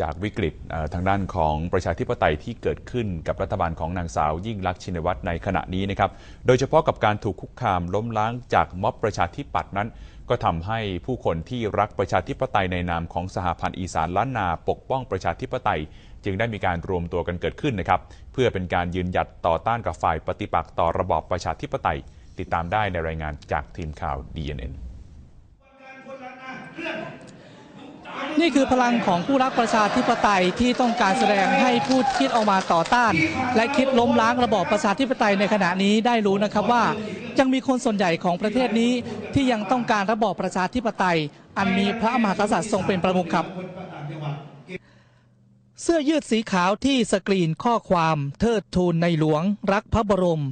จากวิกฤตทางด้านของประชาธิปไตยที่เกิดขึ้นกับรัฐบาลของนางสาว ยิ่งลักษณ์ชินวัตรในขณะนี้นะครับ โดยเฉพาะกับการถูกคุกคามล้มล้างจากม็อบประชาธิปัตย์นั้น ก็ทำให้ผู้คนที่รักประชาธิปไตยในนามของสหพันธ์อีสานล้านนาปกป้องประชาธิปไตย จึงได้มีการรวมตัวกันเกิดขึ้นนะครับ เพื่อเป็นการยืนหยัดต่อต้านกับฝ่ายปฏิปักษ์ต่อระบอบประชาธิปไตย ติดตามได้ในรายงานจากทีมข่าว DNN นี่คือพลังของผู้รักประชาธิปไตยที่ต้องการแสดงให้ผู้คิดออกมาต่อต้าน และคิดล้มล้างระบอบประชาธิปไตยในขณะนี้ได้รู้นะครับว่า ยังมีคนส่วนใหญ่ของประเทศนี้ที่ยังต้องการระบอบประชาธิปไตย อันมีพระมหากษัตริย์ทรงเป็นประมุขครับเสื้อยืดสีขาวที่สกรีนข้อความเทิดทูนในหลวงรักพระบรม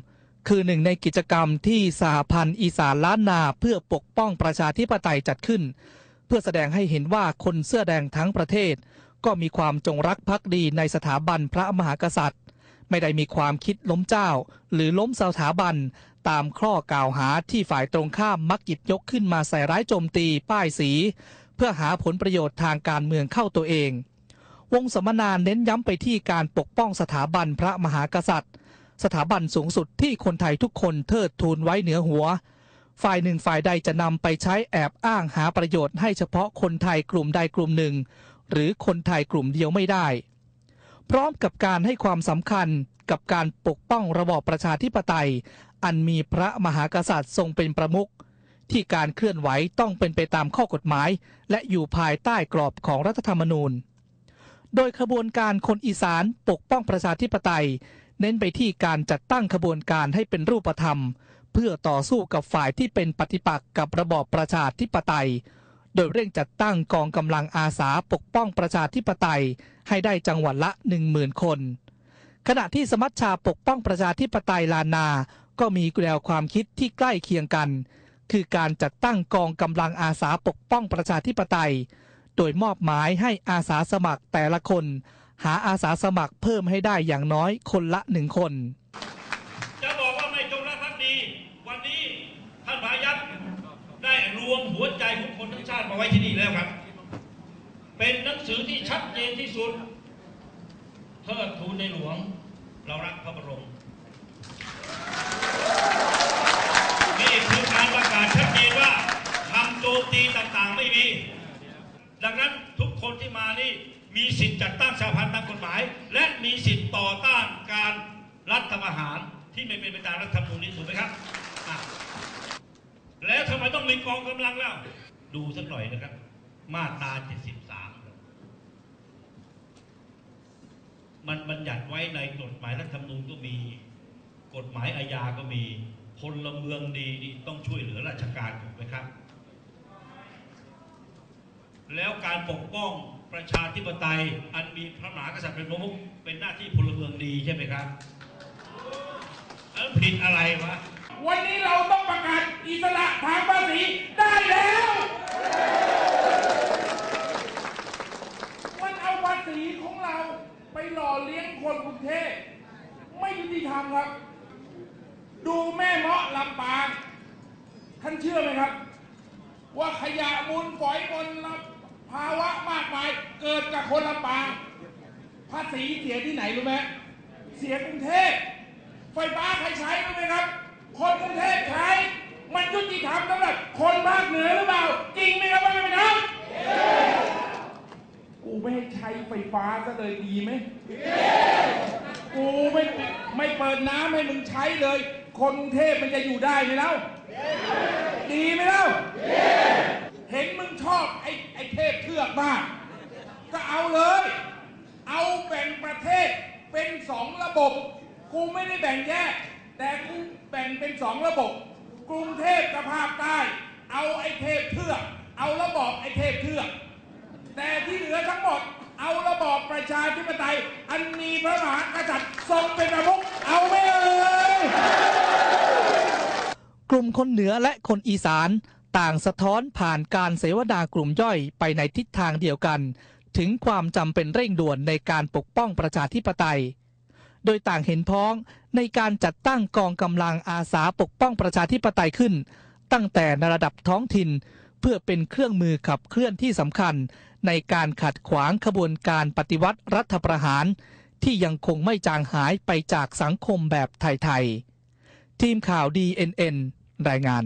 คือหนึ่งในกิจกรรมที่สหพันธ์อีสานล้านนาเพื่อปกป้องประชาธิปไตยจัดขึ้น พื่อแสดงให้เห็นว่าคนเสื้อแดงทั้งประเทศ ก็มีความจงรักภักดีในสถาบันพระมหากษัตริย์ ไม่ได้มีความคิดล้มเจ้า หรือล้มสถาบัน ตามข้อกล่าวหาที่ฝ่ายตรงข้ามมักหยิบยกขึ้นมาใส่ร้ายโจมตีป้ายสี เพื่อหาผลประโยชน์ทางการเมืองเข้าตัวเอง วงสัมมนาเน้นย้ำไปที่การปกป้องสถาบันพระมหากษัตริย์ สถาบันสูงสุดที่คนไทยทุกคนเทิดทูนไว้เหนือหัว ฝ่ายหนึ่งฝ่ายใดจะนำไปใช้แอบอ้างหาประโยชน์ให้เฉพาะคนไทยกลุ่มใดกลุ่มหนึ่ง หรือคนไทยกลุ่มเดียวไม่ได้ พร้อมกับการให้ความสำคัญกับการปกป้องระบอบประชาธิปไตย อันมีพระมหากษัตริย์ทรงเป็นประมุขที่การเคลื่อนไหวต้องเป็นไปตามข้อกฎหมาย และอยู่ภายใต้กรอบของรัฐธรรมนูญ โดยขบวนการคนอีสานปกป้องประชาธิปไตย เน้นไปที่การจัดตั้งขบวนการให้เป็นรูปธรรม เพื่อต่อสู้กับฝ่ายที่เป็นปฏิปักษ์กับระบอบประชาธิปไตย โดยเร่งจัดตั้งกองกำลังอาสาปกป้องประชาธิปไตยให้ได้จังหวัดละ 10,000 คน ขณะที่สมัชชาปกป้องประชาธิปไตยลานา ก็มีแนวความคิดที่ใกล้เคียงกัน คือการจัดตั้งกองกำลังอาสาปกป้องประชาธิปไตย โดยมอบหมายให้อาสาสมัครแต่ละคน หาอาสาสมัครเพิ่มให้ได้อย่างน้อยคนละหนึ่งคน จะบอกว่าไม่จงรักภักดี วันนี้ท่านพายัพได้ รวมหัวใจของคนทั้งชาติมาไว้ที่นี่แล้วครับ เป็นหนังสือที่ชัดเจนที่สุดเทิดทูนในหลวง เรารักพระบรมนี่คือการประกาศชัดเจนว่าคำโจมตีต่างๆไม่มี ดังนั้นทุกคนที่มานี่มีสิทธิ์จัดตั้งสาพันธ์ตามกฎหมาย และมีสิทธิ์ต่อต้านการรัฐประหารที่ไม่เป็นไปตามรัฐธรรมนูญนี้ถูกไหมครับอะแล้วทำไม ต้องมีกองกำลังแล้ว ดูสักหน่อยนะครับ มาตรา73ครับมันบัญญัติไว้ในกฎหมายรัฐธรรมนูญก็มี กฎหมายอาญาก็มีพลเมืองดีนี่ต้องช่วยเหลือราชการถูกไหมครับ แล้วการปกป้องประชาธิปไตย อันมีพระมหากษัตริย์เป็นประมุขเป็นหน้าที่พลเมืองดีใช่ไหมครับแล้วผิดอะไรวะ วันนี้เราต้องประกาศอิสระทางภาษีได้แล้ว มันเอาภาษีของเราไปหล่อเลี้ยงคนกรุงเทพ ไม่ยุติธรรมครับ ดูแม่เมาะลำปางท่านเชื่อไหมครับ ว่าขยะมูลฝอยมลภาวะมากมาย เกิดจากคนลำปางภาษีเสียที่ไหนรู้ไหมเสียกรุงเทพไฟฟ้าใครใช้รู้ไหมครับ คนกรุงเทพใช้มันยุติธรรมสำหรับคนภาคเหนือหรือเปล่า จริงไหมครับว่าไม่เป็นธรรมกูไม่ให้ใช้ไฟฟ้าซะเลยดีไหม กูไม่ไม่เปิดน้ำให้มึงใช้เลย คนกรุงเทพมันจะอยู่ได้ไหมเล่าดีไหมเล่าเห็นมึงชอบไอ้ไอ้เทพเทือกมาก ก็เอาเลย เอาแบ่งประเทศเป็นสองระบบ กูไม่ได้แบ่งแยก แต่กูแบ่งเป็นสองระบบ กรุงเทพกับภาคใต้ เอาไอ้เทพเทือก เอาระบอบไอ้เทพเทือก แต่ที่เหลือทั้งหมด เอาระบอบประชาธิปไตย อันมีพระมหากษัตริย์ทรงเป็นประมุขเอาไม่เอ่ยกลุ่มคนเหนือและคนอีสานต่างสะท้อนผ่านการเสวนากลุ่มย่อยไปในทิศทางเดียวกัน ถึงความจำเป็นเร่งด่วนในการปกป้องประชาธิปไตย โดยต่างเห็นพ้องในการจัดตั้งกองกำลังอาสาปกป้องประชาธิปไตยขึ้น ตั้งแต่ในระดับท้องถิ่น เพื่อเป็นเครื่องมือขับเคลื่อนที่สำคัญ ในการขัดขวางขบวนการปฏิวัติรัฐประหาร ที่ยังคงไม่จางหายไปจากสังคมแบบไทย ๆ ทีมข่าว DNN รายงาน